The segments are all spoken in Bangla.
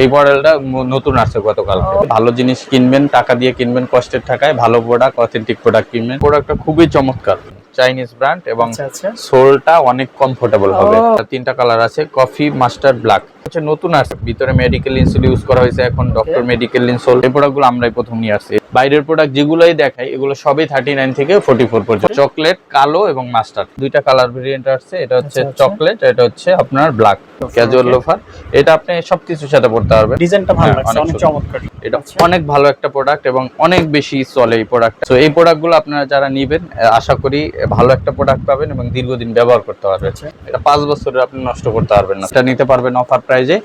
এই মডেলটা নতুন আসছে গতকাল ভালো জিনিস কিনবেন টাকা দিয়ে কিনবেন কষ্টের টাকায় ভালো প্রোডাক্ট অথেন্টিক প্রোডাক্ট কিনবেন। প্রোডাক্টটা খুবই চমৎকার। চাইনিজ ব্র্যান্ড এবং আচ্ছা আচ্ছা। সোলটা অনেক কমফোর্টেবল হবে। তিনটা কালার আছে কফি মাস্টার ব্ল্যাক হচ্ছে নতুন আছে ভিতরে মেডিকেল ইনসোল ইউজ করা হয়েছে এখন ডক্টর মেডিকেল ইনসোল এই প্রোডাক্টগুলো আমরাই প্রথম নিয়ে আসছি। বাইরের প্রোডাক্ট যেগুলোই দেখাই এগুলো সবই থার্টি নাইন থেকে ফোর্টি ফোর পর্যন্ত। চকলেট কালো এবং মাস্টার দুইটা কালার ভেরিয়েন্ট আসছে এটা হচ্ছে আচ্ছা, আচ্ছা। চকলেট এটা হচ্ছে আপনার ব্ল্যাক ক্যাজুয়াল লোফার এটা আপনি সবকিছুর সাথে পড়তে পারবেন। ডিজাইনটা ভালো হ্যাঁ, লাগছে অনেক চমৎকার। এটা আচ্ছা। অনেক ভালো একটা প্রোডাক্ট এবং অনেক বেশি চলে এই প্রোডাক্ট তো এই প্রোডাক্টগুলো আপনারা যারা নিবেন আশা করি ভালো একটা প্রোডাক্ট পাবেন এবং দীর্ঘদিন ব্যবহার করতে পারবেন। আচ্ছা। এটা পাঁচ বছরের আপনি নষ্ট করতে পারবেন না। এটা নিতে পারবেন অফার প্রাইজে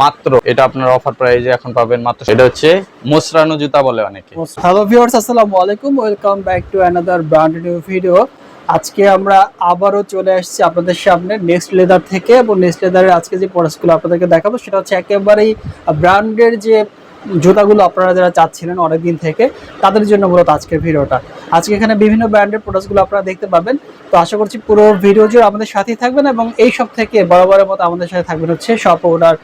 মাত্র, এটা আপনার অফার প্রাইজে এখন পাবেন মাত্র এটা হচ্ছে মোসরানো জুতা বলে অনেকে। হ্যালো ভিউয়ার্স আসসালামু আলাইকুম। Welcome back to another brand new video আজকে আমরা আবারও চলে আসছি আপনাদের সামনে নেক্সট লেদার থেকে এবং নেক্সট লেদারের আজকে যে প্রোডাক্টগুলো আপনাদেরকে দেখাবো, সেটা হচ্ছে একেবারেই ব্র্যান্ডের যে জুতাগুলো আপনারা যারা চাচ্ছিলেন অনেকদিন থেকে, তাদের জন্য মূলত আজকের ভিডিওটা। আজকে এখানে বিভিন্ন ব্র্যান্ডের প্রোডাক্টগুলো আপনারা দেখতে পাবেন। তো আশা করছি পুরো ভিডিও জুড়ে আমাদের সাথেই থাকবেন এবং এই সব থেকে বরাবরের মতো আমাদের সাথে থাকবেন হচ্ছে শপ ওনার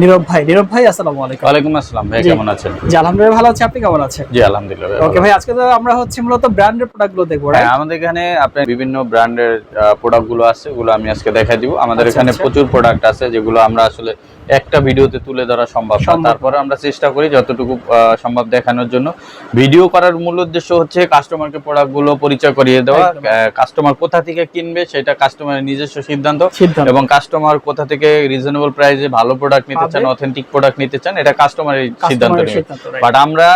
নীরব ভাই নীরব ভাই আসসালামু আলাইকুম। ওয়ালাইকুম আসসালাম ভাই কেমন আছেন? জি আলহামদুলিল্লাহ ভালো আছি আপনি কেমন আছেন? জি আলহামদুলিল্লাহ ওকে ভাই আজকে তো আমরা হচ্ছে মূলত ব্র্যান্ডের প্রোডাক্টগুলো দেখব হ্যাঁ আমাদের এখানে আপনার বিভিন্ন ব্র্যান্ডের প্রোডাক্টগুলো আছে ওগুলো আমি আজকে দেখাই দিব। আমাদের আচ্ছা, এখানে আচ্ছা। প্রচুর প্রোডাক্ট আছে যেগুলো আমরা আসলে একটা ভিডিওতে তুলে ধরা সম্ভব না। তারপরে আমরা চেষ্টা করি যতটুকু সম্ভব দেখানোর জন্য। ভিডিও করার মূল উদ্দেশ্য হচ্ছে কাস্টমারকে প্রোডাক্টগুলো পরিচয় করিয়ে দেওয়া। কাস্টমার কোথা থেকে কিনবে সেটা কাস্টমারের নিজস্ব সিদ্ধান্ত। সিদ্ধান্ত। এবং কাস্টমার কোথা থেকে রিজনেবল প্রাইসে ভালো প্রোডাক্ট নিতে চান অথেন্টিক প্রোডাক্ট নিতে চান এটা কাস্টমারের সিদ্ধান্ত নেবে। বাট আমরা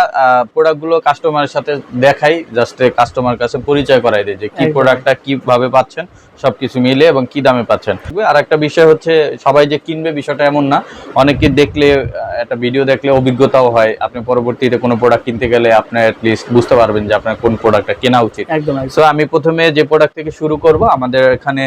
প্রোডাক্টগুলো কাস্টমারের সাথে দেখাই জাস্ট কাস্টমার কাছে পরিচয় করাই দিই যে কি প্রোডাক্টটা কীভাবে পাচ্ছেন সবকিছু মিলে এবং কি দামে পাচ্ছেন। আর একটা বিষয় হচ্ছে সবাই যে কিনবে বিষয়টা এমন না। অনেকে দেখলে একটা ভিডিও দেখলে অভিজ্ঞতাও হয়। আপনি পরবর্তীতে কোনো প্রোডাক্ট কিনতে গেলে আপনি লিস্ট বুঝতে পারবেন যে আপনার কোন প্রোডাক্টটা কেনা উচিত। সো আমি প্রথমে যে প্রোডাক্ট থেকে শুরু করব আমাদের এখানে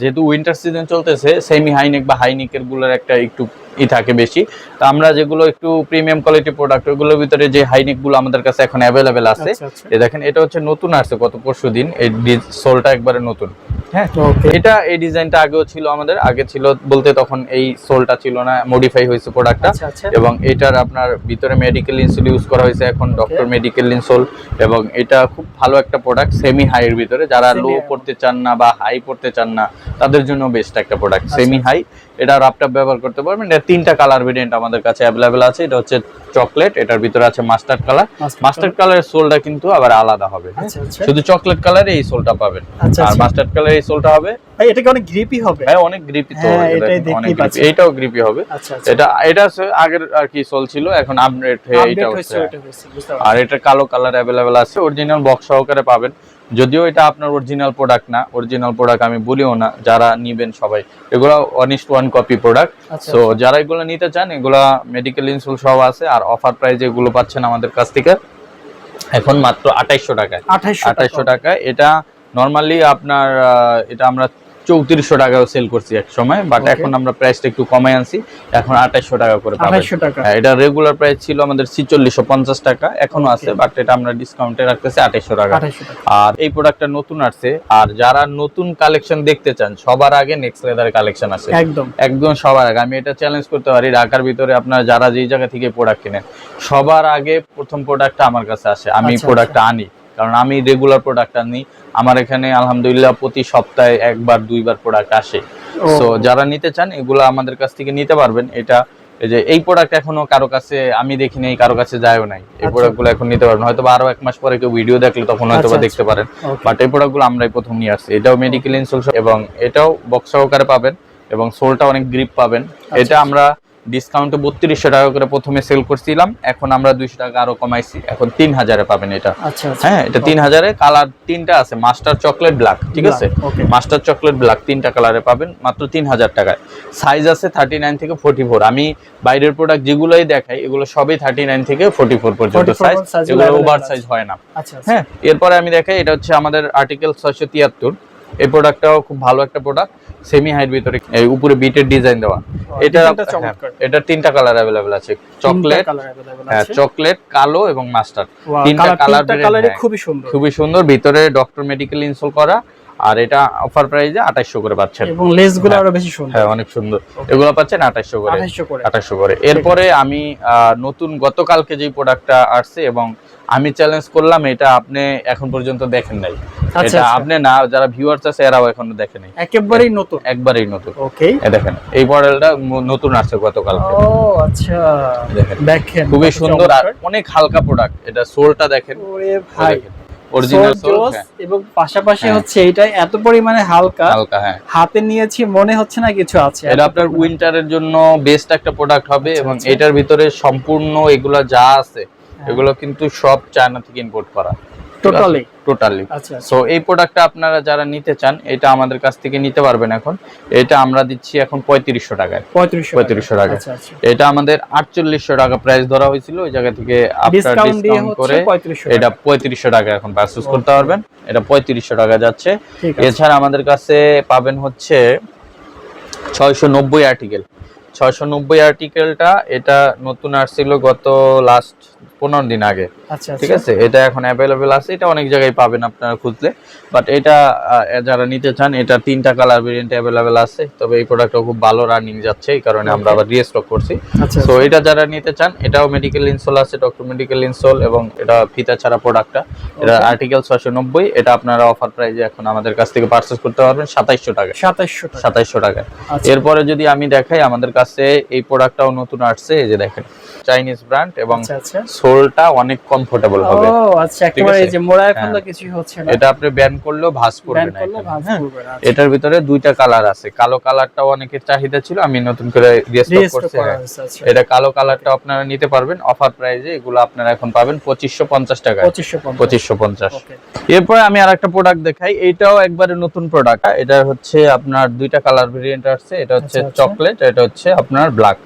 যেহেতু উইন্টার সিজন চলতেছে সেমি হাইনেক বা হাইনেকেরগুলোর একটা একটু ই থাকে বেশি তো আমরা যেগুলো একটু প্রিমিয়াম কোয়ালিটি প্রোডাক্ট ওগুলোর ভিতরে যে হাইনেকগুলো আমাদের কাছে এখন অ্যাভেলেবেল আছে আচ্ছা, আচ্ছা। দেখেন এটা হচ্ছে নতুন আসছে গত পরশু দিন এই সোলটা একবারে নতুন হ্যাঁ। এটা এই ডিজাইনটা আগেও ছিল আমাদের। আগে ছিল বলতে তখন এই সোলটা ছিল না মডিফাই হয়েছে প্রোডাক্টটা আচ্ছা আচ্ছা। এবং এটার আপনার ভিতরে মেডিকেল ইনসোল ইউজ করা হয়েছে এখন ডক্টর মেডিকেল ইনসোল এবং এটা খুব ভালো একটা প্রোডাক্ট সেমি হাইয়ের ভিতরে। যারা লো। পড়তে চান না বা হাই পড়তে চান না তাদের জন্য বেস্ট একটা প্রোডাক্ট সেমি হাই এটা রাপটাপ ব্যবহার করতে পারবেন। এটা তিনটা কালার ভেরিয়েন্ট আমাদের কাছে অ্যাভেলেবেল আছে। এটা হচ্ছে চকলেট এটার ভিতরে আছে মাস্টার্ড কালার। মাস্টার্ড কালারের সোলটা কিন্তু আবার আলাদা হবে হ্যাঁ? আচ্ছা আচ্ছা। শুধু চকলেট কালারে এই সোলটা পাবেন। আচ্ছা, আর। মাস্টার্ড কালার এই সোলটা হবে। ভাই এটা কি অনেক গ্রিপি হবে। হ্যাঁ অনেক গ্রিপি তো হ্যাঁ, পাচ্ছি। গ্রিপি গ্রিপি হবে। এটা এটা আগের আর কি সোল ছিল এখন আপডেট হয়ে এটা আর এটা কালো কালার অ্যাভেলেবেল আছে অরিজিনাল বক্স সহকারে পাবেন। যদিও এটা আপনার অরিজিনাল প্রোডাক্ট না অরিজিনাল প্রোডাক্ট আমি বলিও না যারা নিবেন সবাই। এগুলো অনিস্ট ওয়ান কপি প্রোডাক্ট সো যারা এগুলো নিতে চান এগুলো মেডিকেল ইনসুল সব আছে আর অফার প্রাইস এগুলো পাচ্ছেন আমাদের কাছ থেকে এখন মাত্র আঠাইশশো টাকায়। 2800 আঠাইশশো টাকায়। এটা নর্মালি আপনার এটা আমরা চৌত্রিশশো টাকাও সেল করছি এক সময় বাট এখন আমরা প্রাইসটা একটু কমাই আনছি। এখন আঠাইশশো টাকা করে পাবেন। 2800 টাকা। হ্যাঁ, এটা রেগুলার প্রাইস ছিল আমাদের ছিচল্লিশশো পঞ্চাশ টাকা এখনও আছে বাট এটা আমরা ডিসকাউন্টে রাখতেছি আঠাইশশো টাকা। আর এই প্রোডাক্টটা নতুন আসছে আর যারা নতুন কালেকশন দেখতে চান সবার আগে নেক্সট লেদার কালেকশন আছে একদম। একদম সবার আগে। আমি এটা চ্যালেঞ্জ করতে পারি ঢাকার ভিতরে আপনার যারা যেই জায়গা থেকে প্রোডাক্ট কিনেন সবার আগে প্রথম প্রোডাক্টটা আমার কাছে আসে। আমি আচ্ছা, প্রোডাক্টটা আনি। কারণ আমি রেগুলার প্রোডাক্ট আনি। আমার এখানে আলহামদুলিল্লাহ প্রতি সপ্তাহে একবার দুইবার প্রোডাক্ট আসে। সো যারা নিতে চান এগুলো আমাদের কাছ থেকে নিতে পারবেন। এটা এই যে এই প্রোডাক্ট এখনও কারও কাছে আমি দেখিনি কারও কাছে যায়ও নাই। এই আচ্ছা। প্রোডাক্টগুলো এখন নিতে পারবেন। হয়তো আরও এক মাস পরে কেউ ভিডিও দেখলে তখন হয়তো আচ্ছা, দেখতে পারেন। বাট এই প্রোডাক্টগুলো আমরাই প্রথম নিয়ে আসছি। এটাও মেডিকেল ইনসোল এবং এটাও বক্স সহকারে পাবেন এবং সোলটা অনেক গ্রিপ পাবেন। আচ্ছা, এটা আমরা ডিসকাউন্টে বত্রিশশো টাকা করে প্রথমে সেল করছিলাম এখন আমরা দুইশো টাকা আরও কমাইছি এখন তিন হাজারে পাবেন এটা। আচ্ছা আচ্ছা। হ্যাঁ এটা তিন হাজারে কালার তিনটা আছে মাস্টার চকলেট ব্ল্যাক ঠিক আছে? মাস্টার চকলেট ব্ল্যাক তিনটা কালারে পাবেন মাত্র তিন হাজার টাকায়। সাইজ আছে থার্টি নাইন থেকে ফোর্টি ফোর আমি বাইরের প্রোডাক্ট যেগুলোই দেখাই এগুলো সবই থার্টি নাইন থেকে ফোর্টি ফোর পর্যন্ত 44 সাইজ এগুলো ওভার সাইজ হয় না। আচ্ছা হ্যাঁ এরপরে আমি দেখাই এটা হচ্ছে আমাদের আর্টিকেল ছয়শো তিয়াত্তর। এই প্রোডাক্টটাও খুব ভালো একটা প্রোডাক্ট সেমি হাইট ভিতরে এই উপরে বিটের ডিজাইন দেওয়া এটা ডিজাইনটা হ্যাঁ, চমৎকার। এটা তিনটা কালার অ্যাভেলেবেল আছে চকলেট কালার अवेलेबल হ্যাঁ আছে চকলেট কালো এবং মাস্টার Wow, তিনটা colour- কালার তিনটা কালারই খুবই সুন্দর খুবই সুন্দর ভিতরে ডক্টর মেডিকেল ইনস্টল করা আর এটা অফার প্রাইসে আঠাশশো করে পাচ্ছেন। এবং লেসগুলো হ্যাঁ। আরও বেশি সুন্দর। হ্যাঁ অনেক সুন্দর। এগুলো পাচ্ছেন আঠাশশো করে। আঠাইশশো করে। আঠাশশো করে। এরপরে আমি নতুন গতকালকে যে প্রোডাক্টটা আসছে এবং আমি চ্যালেঞ্জ করলাম এটা আপনি এখন পর্যন্ত দেখেন নাই। আচ্ছা, এটা আচ্ছা। আপনি না যারা ভিউয়ার্স আছে এরাও এখনও দেখেন নাই। একেবারেই নতুন। একবারেই নতুন। ওকে এই দেখেন এই মডেলটা নতুন আসছে গতকালকে। ও আচ্ছা। দেখেন। দেখেন খুবই সুন্দর আর অনেক হালকা প্রোডাক্ট এটা সোলটা দেখেন। ওরে ভাই। অরিজিনাল So সোল এবং পাশাপাশি হ্যাঁ। হচ্ছে এটা এত পরিমাণে হালকা। হালকা হ্যাঁ। হাতে নিয়েছি মনে হচ্ছে না কিছু আছে এটা আপনার উইন্টারের জন্য বেস্ট একটা প্রোডাক্ট হবে আচ্ছা, এবং আচ্ছা। এটার ভিতরে সম্পূর্ণ এগুলা যা আছে এগুলো কিন্তু সব চায়না থেকে ইম্পোর্ট করা। Totally totally. সো এই প্রোডাক্টটা আপনারা যারা নিতে চান এটা আমাদের কাছ থেকে নিতে পারবেন এখন। এটা আমরা দিচ্ছি এখন পঁয়ত্রিশশো টাকায়। পঁয়ত্রিশশো টাকা। আচ্ছা আচ্ছা। এটা আমাদের আটচল্লিশশো টাকা প্রাইস ধরা হয়েছিল ওই জায়গা থেকে আপনার ডিসকাউন্ট করে এটা পঁয়ত্রিশশো টাকা এখন পারচেস করতে পারবেন। এটা পঁয়ত্রিশশো টাকা যাচ্ছে। এছাড়া আমাদের কাছে পাবেন হচ্ছে ছয়শো নব্বই আর্টিকেল ছয়শো নব্বই আর্টিকেলটা এটা নতুন আসছিল গত লাস্ট পনেরো দিন আগে। ঠিক আচ্ছা। আছে? এটা এখন অ্যাভেলেবেল আছে। এটা অনেক জায়গায় পাবেন আপনারা খুঁজলে। বাট এটা যারা নিতে চান এটা তিনটা কালার ভেরিয়েন্ট অ্যাভেলেবেল আছে। তবে এই প্রোডাক্টটা খুব ভালো রানিং যাচ্ছে এই কারণে আমরা আবার রিস্টক করছি। আচ্ছা তো এটা যারা নিতে চান এটাও মেডিকেল ইনসোল আছে ডক্টর মেডিকেল ইনসোল এবং এটা ফিতা ছাড়া প্রোডাক্টটা এটা আর্টিকেল ছয়শো নব্বই এটা আপনারা অফার প্রাইজে এখন আমাদের কাছ থেকে পারচেস করতে পারবেন সাতাইশশো টাকা। সাতাইশশো টাকা। সাতাইশশো আচ্ছা। এরপরে যদি আমি দেখাই আমাদের কাছে এই প্রোডাক্টটাও নতুন আসছে এই যে দেখেন চাইনিজ ব্র্যান্ড এবং আচ্ছা আচ্ছা। সোলটা অনেক কমফোর্টেবল হবে। ও আচ্ছা একেবারে এই যে মোড়া এখন তো হ্যাঁ। কিছুই হচ্ছে না। এটা আপনি ব্যান করলেও ভাঁজ ব্যান্ড না করলে এখানে, ভাঁজ হ্যাঁ? পড়বে না আচ্ছা। এটার ভিতরে দুইটা কালার আছে। কালো কালারটাও অনেকের চাহিদা ছিল আমি নতুন করে রিস্টক করছি করা হ্যাঁ। আচ্ছা। এটা কালো কালারটা আপনারা নিতে পারবেন। অফার প্রাইজে এগুলো আপনারা এখন পাবেন পঁচিশশো পঞ্চাশ টাকা পঁচিশশো পঞ্চাশ। পঁচিশশো পঞ্চাশ। ওকে। এরপরে আমি আরেকটা প্রোডাক্ট দেখাই। এটাও একবারে নতুন প্রোডাক্ট এটা হচ্ছে আপনার দুইটা কালার ভেরিয়েন্ট আসছে। এটা হচ্ছে আচ্ছা, আচ্ছা। চকলেট এটা হচ্ছে আপনার ব্ল্যাক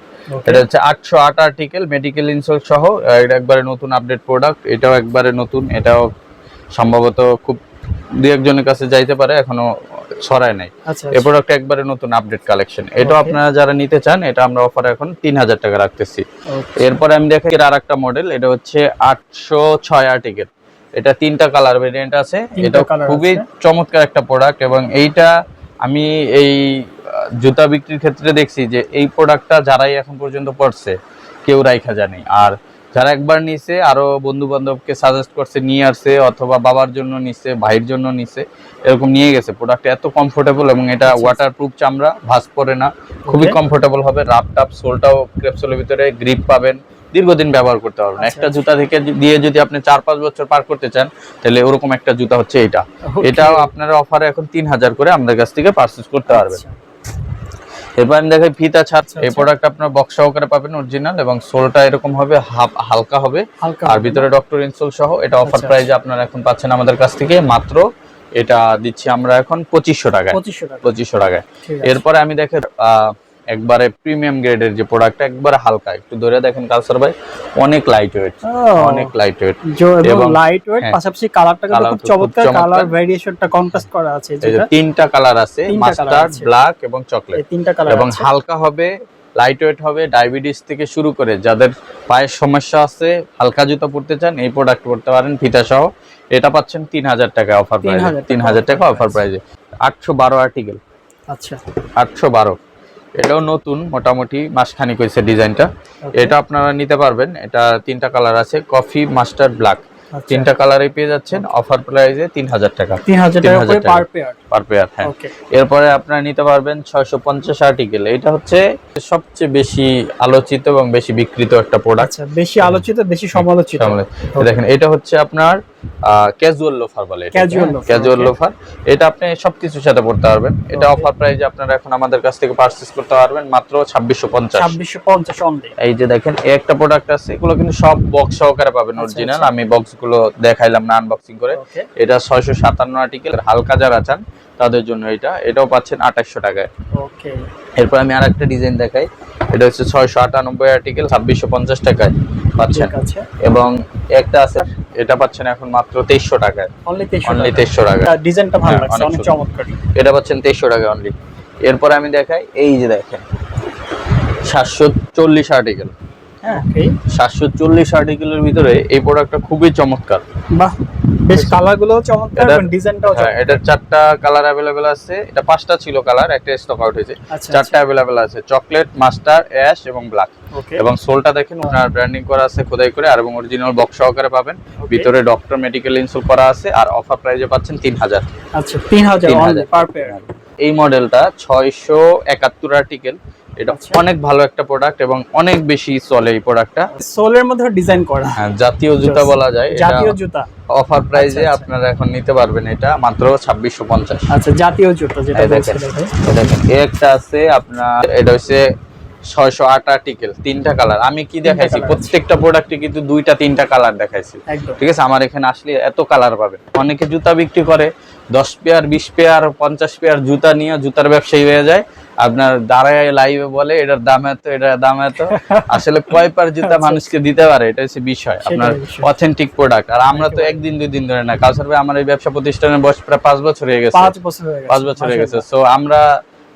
এটা হচ্ছে আটশো আট আর্টিকেল মেডিকেল ইনসোল সহ এটা একবারে নতুন আপডেট প্রোডাক্ট এটাও একবারে নতুন এটাও সম্ভবত খুব দু একজনের কাছে যাইতে পারে এখনও ছড়ায় নাই। আচ্ছা এই প্রোডাক্ট একবারে নতুন আপডেট কালেকশন এটাও Okay. আপনারা যারা নিতে চান এটা আমরা অফার এখন তিন হাজার টাকা রাখতেছি। এরপরে আমি দেখি আর একটা মডেল এটা হচ্ছে আটশো ছয় আর্টিকেল এটা তিনটা কালার ভেরিয়েন্ট আছে। এটা খুবই চমৎকার একটা প্রোডাক্ট এবং এইটা আমি এই জুতা বিক্রির ক্ষেত্রে দেখছি যে এই প্রোডাক্টটা যারাই এখন পর্যন্ত পড়ছে কেউ রাইখা জানে আর যারা একবার নিছে আরও বন্ধু বান্ধবকে সাজেস্ট করছে নিয়ে আসছে অথবা বাবার জন্য নিছে ভাইয়ের জন্য নিছে এরকম নিয়ে গেছে। প্রোডাক্ট এত কমফোর্টেবল এবং এটা আচ্ছা, আচ্ছা। ওয়াটারপ্রুফ চামড়া ভাঁজ পড়ে না। খুবই কমফোর্টেবল হবে। রাপ টাপ সোলটাও ক্রেপসোলের ভিতরে গ্রিপ পাবেন। দীর্ঘদিন ব্যবহার করতে পারবেন। আচ্ছা, একটা। জুতা থেকে দিয়ে যদি আপনি চার পাঁচ বছর পার করতে চান তাহলে ওরকম একটা জুতা হচ্ছে এটা. এটাও আপনারা অফারে এখন তিন হাজার করে আমাদের কাছ থেকে পারচেস করতে পারবেন। এরপর আমি দেখাই ফিতা ছাড় আচ্ছা, এই আচ্ছা। প্রোডাক্ট আপনার বক্স সহকারে পাবেন অরিজিনাল এবং সোলটা এরকম হবে হাফ- হালকা হবে। আর ভিতরে ডক্টর ইনসোল সহ এটা অফার আচ্ছা, প্রাইজে আপনারা এখন পাচ্ছেন আমাদের কাছ থেকে। মাত্র এটা দিচ্ছি আমরা এখন পঁচিশশো টাকায়। পঁচিশশো টাকা। টাকায়। এরপরে আমি দেখে আহ, একবারে প্রিমিয়াম গ্রেডের যে প্রোডাক্ট একবারে হালকা। একটু ধরে দেখেন কালসার ভাই অনেক লাইট ওয়েট অনেক লাইট ওয়েট এবং লাইট ওয়েট হ্যাঁ। পাশাপাশি কালারটা কিন্তু খুব চমৎকার। কালার ভেরিয়েশনটা কন্ট্রাস্ট করা আছে যেটা। তিনটা কালার আছে মাস্টার্ড ব্ল্যাক এবং চকলেট তিনটা কালার এবং হালকা হবে লাইট ওয়েট হবে ডায়াবেটিস থেকে শুরু করে যাদের পায়ের সমস্যা আছে হালকা জুতা পরতে চান এই প্রোডাক্ট পরতে পারেন ফিতা সহ। এটা পাচ্ছেন তিন হাজার টাকা অফার প্রাইজে 3000 তিন হাজার টাকা অফার প্রাইজে আটশো বারো আর্টিকেল আচ্ছা। আটশো বারো। এটাও নতুন মোটামুটি মাসখানিক হয়েছে ডিজাইনটা। এটা আপনারা নিতে পারবেন। এটা তিনটা কালার আছে কফি মাস্টার ব্ল্যাক। আচ্ছা। তিনটা কালারে পেয়ে যাচ্ছেন অফার প্রাইসে তিন হাজার টাকা। তিন হাজার টাকা করে পার পেয়ার পার পেয়ার হ্যাঁ। এরপরে আপনারা নিতে পারবেন ছয়শো পঞ্চাশ আর্টিকেল এটা হচ্ছে সবচেয়ে বেশি আলোচিত এবং বেশি বিক্রিত একটা প্রোডাক্ট আচ্ছা বেশি আলোচিত বেশি সমালোচিত। দেখেন এটা হচ্ছে আপনার ক্যাজুয়াল লোফার বলে ক্যাজুয়াল লোফার এটা আপনি সবকিছুর সাথে পড়তে পারবেন। এটা অফার প্রাইজে আপনারা এখন আমাদের কাছ থেকে পারচেস করতে পারবেন মাত্র ছাব্বিশশো পঞ্চাশ। ছাব্বিশশো পঞ্চাশ এই যে দেখেন এই একটা প্রোডাক্ট আছে এগুলো কিন্তু সব বক্স সহকারে পাবেন আচ্ছা, অরিজিনাল আচ্ছা। আমি বক্সগুলো দেখাইলাম না আনবক্সিং করে। এটা ছয়শো সাতান্ন আর্টিকেল হালকা যারা চান তাদের জন্য এটা। এটাও পাচ্ছেন আঠাশশো টাকায়। ওকে এরপর আমি আর একটা ডিজাইন দেখাই। এটা হচ্ছে ছয়শো আটানব্বই আর্টিকেল ছাব্বিশশো পঞ্চাশ টাকায় পাচ্ছেন। এবং একটা আছে এটা পাচ্ছেন এখন মাত্র তেইশশো টাকায়। অনলি টাকা ডিজাইনটা ভালো হ্যাঁ, লাগছে অনেক চমৎকার। এটা পাচ্ছেন তেইশশো টাকা অনলি এরপর আমি দেখাই এই যে দেখেন সাতশো চল্লিশ আর্টিকেল ওকে সাতশো চল্লিশ আর্টিকেলের ভিতরে এই প্রোডাক্টটা খুবই চমৎকার। বাহ বেশ কালারগুলো চমৎকার এটা- এবং ডিজাইনটাও হ্যাঁ এটার চারটা কালার অ্যাভেলেবেল আছে। এটা পাঁচটা ছিল কালার একটা স্টক আউট হয়েছে। আচ্ছা চারটা অ্যাভেলেবেল আছে। চকলেট মাস্টার অ্যাশ এবং ব্ল্যাক এবং সোলটা দেখেন ওনার ব্র্যান্ডিং করা আছে খোদাই করে আর এবং অরিজিনাল বক্স সহকারে পাবেন। ভিতরে ডক্টর মেডিকেল ইনসুল করা আছে আর অফার প্রাইজে পাচ্ছেন তিন হাজার। আচ্ছা তিন হাজার 3000 পার পেয়ার এই মডেলটা ছয়শো একাত্তর আর্টিকেল এটা আচ্ছা। অনেক ভালো একটা প্রোডাক্ট এবং অনেক বেশি চলে এই প্রোডাক্টটা সোলের মধ্যে ডিজাইন করা। হ্যাঁ জাতীয় জুতা বলা যায়। জাতীয় জুতা। অফার আচ্ছা, আচ্ছা। আপনারা এখন নিতে পারবেন এটা মাত্র ছাব্বিশশো পঞ্চাশ। আচ্ছা জাতীয় জুতা যেটা দেখেন একটা আছে আপনার এটা হচ্ছে ছয়শো আট আর্টিকেল তিনটা কালার আমি কি দেখাইছি? প্রত্যেকটা প্রোডাক্টে কিন্তু দুইটা তিনটা কালার দেখাইছি। ঠিক আছে? আমার এখানে আসলে এত কালার পাবে অনেকে জুতা বিক্রি করে দশ পেয়ার বিশ পেয়ার পঞ্চাশ পেয়ার জুতা নিয়ে জুতার ব্যবসায়ী হয়ে যায়। আপনার দাঁড়ায় লাইভে বলে এটার দাম এত এটার দাম এত। আসলে কয় পার জুতা মানুষকে দিতে পারে? এটা হচ্ছে বিষয়। আপনার আচ্ছা। অথেন্টিক প্রোডাক্ট আর আমরা তো একদিন দুই দিন ধরে না। কাউসার ভাই আমার এই ব্যবসা প্রতিষ্ঠানের বয়স প্রায় পাঁচ বছর হয়ে গেছে। পাঁচ বছর হয়ে গেছে। পাঁচ বছর হয়ে গেছে। সো আমরা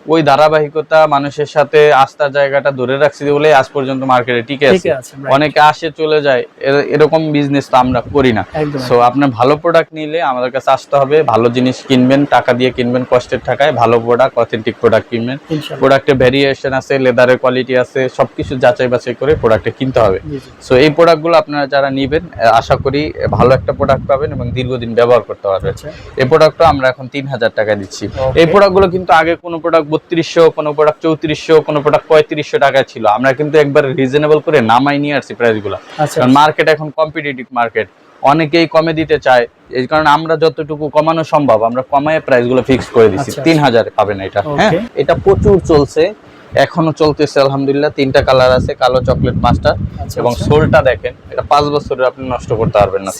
ওই ধারাবাহিকতা মানুষের সাথে আস্থার জায়গাটা ধরে রাখছি বলে আজ পর্যন্ত মার্কেটে টিকে আছে. অনেকে আসে চলে যায় এর- এরকম বিজনেস তো আমরা করি না। সো আপনার ভালো প্রোডাক্ট নিলে আমাদের কাছে আসতে হবে ভালো জিনিস কিনবেন টাকা দিয়ে কিনবেন কষ্টের টাকায় ভালো প্রোডাক্ট অথেন্টিক প্রোডাক্ট কিনবেন। ইনশাআল্লাহ প্রোডাক্টে ভ্যারিয়েশন আছে লেদারের কোয়ালিটি আছে সবকিছু যাচাই বাছাই করে প্রোডাক্টে কিনতে হবে। সো এই প্রোডাক্টগুলো আপনারা যারা নিবেন আশা করি ভালো একটা প্রোডাক্ট পাবেন এবং দীর্ঘদিন ব্যবহার করতে পারবেন। আচ্ছা। এই প্রোডাক্টটা আমরা এখন তিন হাজার টাকা দিচ্ছি. এই প্রোডাক্টগুলো কিন্তু আগে কোনো প্রোডাক্ট বত্রিশশো কোনো প্রোডাক্ট চৌত্রিশশো কোনো প্রোডাক্ট পঁয়ত্রিশশো টাকায় ছিল। আমরা কিন্তু একবার রিজনেবল করে নামাই নিয়ে আসছি প্রাইসগুলো গুলো। কারণ মার্কেট এখন কম্পিটিটিভ মার্কেট অনেকেই কমে দিতে চায়। এই কারণে আমরা যতটুকু কমানো সম্ভব আমরা কমায় প্রাইসগুলো ফিক্স করে দিচ্ছি। আচ্ছা, তিন হাজার পাবেন এটা। হ্যাঁ? এটা প্রচুর চলছে। এখনও চলতেছে আলহামদুলিল্লাহ। তিনটা কালার আছে কালো চকলেট মাস্টার আচ্ছা, এবং আচ্ছা। সোলটা দেখেন এটা পাঁচ বছরে আপনি নষ্ট করতে পারবেন না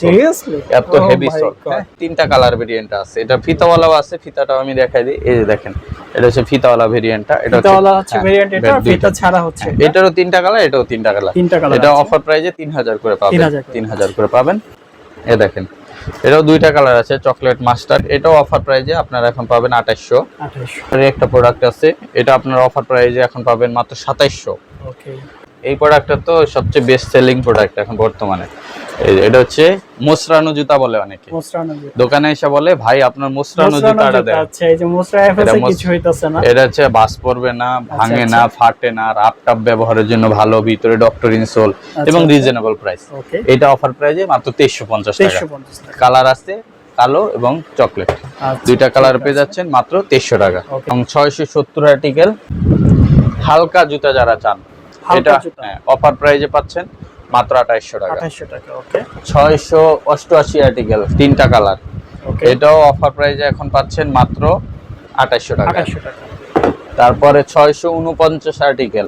এত হেভি সোল। তিনটা কালার ভেরিয়েন্ট আছে। এটা ফিতাওয়ালাও আছে ফিতাটাও আমি দেখাই দিই। এই যে দেখেন এটা হচ্ছে ফিতাওয়ালা ভেরিয়েন্টটা এটা ফিতাওয়ালা হচ্ছে হ্যাঁ, ভেরিয়েন্ট এটা ফিতা ছাড়া হচ্ছে এটারও তিনটা কালার এটাও তিনটা কালার তিনটা কালার এটা অফার প্রাইজে তিন হাজার করে পাবেন। 3000 করে। তিন হাজার করে পাবেন। এ দেখেন এটাও দুইটা কালার আছে চকলেট মাস্টার এটাও অফার প্রাইজে আপনারা এখন পাবেন আঠাইশশো। আঠাশশো একটা প্রোডাক্ট আছে এটা আপনার অফার প্রাইজে এখন পাবেন মাত্র সাতাইশশো। ওকে এই প্রোডাক্টটা তো সবচেয়ে বেস্ট সেলিং প্রোডাক্ট এখন বর্তমানে। এটা হচ্ছে মোসরানো জুতা বলে অনেকে। দোকানে এসে বলে ভাই আপনার মোসরানো জুতাটা দেন। আচ্ছা এই যে মোসরা এফএস কিছু হইতাছে না। এটা হচ্ছে বাস পড়বে না ভাঙে আচ্ছা। না ফাটে না রাপ টাপ ব্যবহারের জন্য ভালো ভিতরে ডক্টর ইনসোল এবং আচ্ছা। রিজনেবল প্রাইস ওকে এটা অফার প্রাইসে মাত্র তেইশশো পঞ্চাশ টাকা। 2350 টাকা। কালার আছে কালো এবং চকলেট আচ্ছা, দুইটা কালার পেয়ে যাচ্ছেন মাত্র তেইশশো টাকা। এবং ছয়শো সত্তর আর্টিকেল হালকা জুতা যারা চান এটা। অফার প্রাইজে পাচ্ছেন মাত্র আঠাইশশো টাকা। 2800 টাকা ওকে ছয়শো অষ্টআশি আর্টিকেল তিনটা কালার এটাও অফার প্রাইজে এখন পাচ্ছেন মাত্র আঠাইশশো টাকা। 2800 টাকা। তারপরে ছয়শো উনপঞ্চাশ আর্টিকেল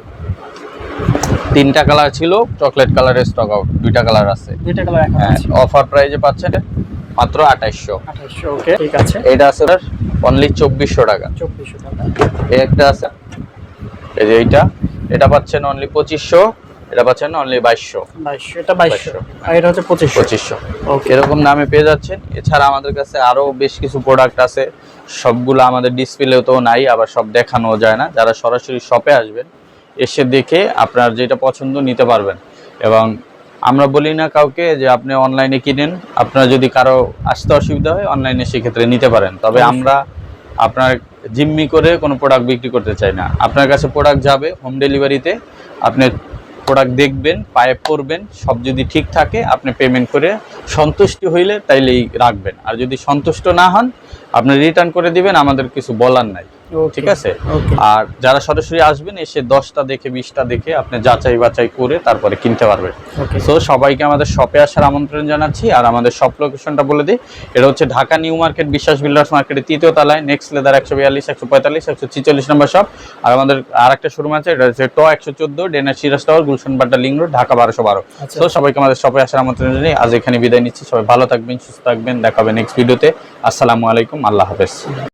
তিনটা কালার ছিল চকলেট কালারের স্টক আউট দুইটা কালার আছে। দুইটা কালার এখন হ্যাঁ আছে। অফার প্রাইজে পাচ্ছেন মাত্র আঠাইশশো। 2800 ওকে ঠিক আছে। এটা আছে অনলি চব্বিশশো টাকা। 2400 টাকা। এই একটা আছে। এই যে এইটা। এটা পাচ্ছেন অনলি পঁচিশশো এটা পাচ্ছেন অনলি বাইশশো। 2200 এটা 2200 2200 আর এটা হচ্ছে 2500 পঁচিশশো। ওকে এরকম দামে পেয়ে যাচ্ছেন। এছাড়া আমাদের কাছে আরও বেশ কিছু প্রোডাক্ট আছে। সবগুলো আমাদের ডিসপ্লেও তো নাই আবার সব দেখানো যায় না। যারা সরাসরি শপে আসবেন এসে দেখে আপনার যেটা পছন্দ নিতে পারবেন। এবং আমরা বলি না কাউকে যে আপনি অনলাইনে কিনেন। আপনার যদি কারও আসতে অসুবিধা হয় অনলাইনে সেক্ষেত্রে নিতে পারেন। তবে আমরা আপনার জিম্মি করে কোনো প্রোডাক্ট বিক্রি করতে চাই না। আপনার কাছে প্রোডাক্ট যাবে হোম ডেলিভারিতে আপনি প্রোডাক্ট দেখবেন, পায়ে পড়বেন, সব যদি ঠিক থাকে, আপনি পেমেন্ট করে সন্তুষ্টি হইলে তাইলেই রাখবেন। আর যদি সন্তুষ্ট না হন, আপনি রিটার্ন করে দিবেন, আমাদের কিছু বলার নাই। ঠিক আছে? আর যারা সরাসরি আসবেন এসে দশটা দেখে বিশটা দেখে আপনি যাচাই বাছাই করে তারপরে কিনতে পারবেন। সো সবাইকে আমাদের শপে আসার আমন্ত্রণ জানাচ্ছি। আর আমাদের শপ লোকেশনটা বলে দিই। এটা হচ্ছে Dhaka new market Biswas builders মার্কেটের তৃতীয় তলায় নেক্সট লেদার একশো বিয়াল্লিশ একশো পঁয়তাল্লিশ একশো ছিচল্লিশ নম্বর শপ আর আমাদের আর একটা শোরুম আছে এটা হচ্ছে ট একশো চোদ্দ ডেনার Siraj tower Gulshan Badda link road Dhaka বারোশো বারো। আচ্ছা। তো সবাইকে আমাদের শপে আসার আমন্ত্রণ জানিয়ে আজ এখানে বিদায় নিচ্ছি। সবাই ভালো থাকবেন সুস্থ থাকবেন। দেখা হবে নেক্সট ভিডিওতে আসসালামু আলাইকুম আল্লাহ হাফেজ।